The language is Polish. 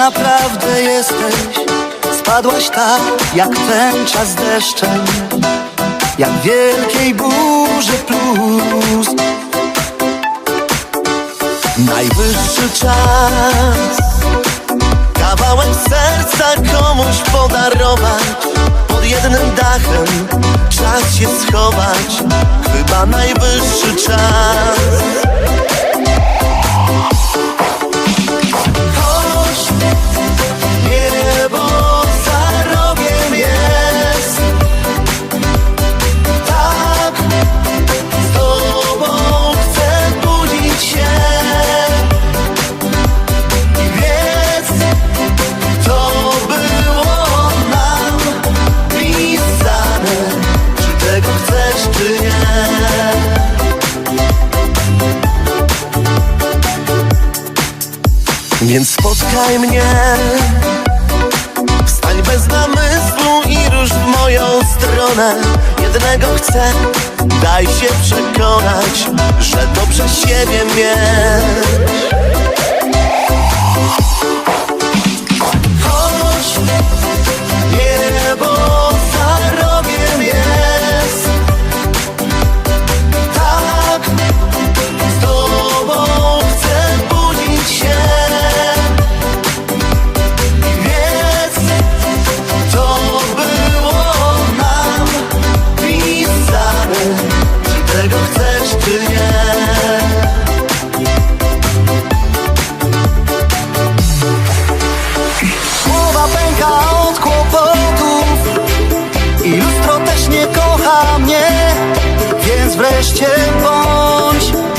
naprawdę jesteś. Spadłaś tak jak tęcza z deszczem. Jak wielkiej burzy plus. Najwyższy czas. Kawałek serca komuś podarować. Pod jednym dachem czas się schować. Chyba najwyższy czas czy nie Więc spotkaj mnie. Wstań bez namysłu i rusz w moją stronę. Jednego chcę, daj się przekonać Że to przez siebie mieć chcesz, czy nie Głowa pęka od kłopotów I lustro też nie kocha mnie Więc wreszcie bądź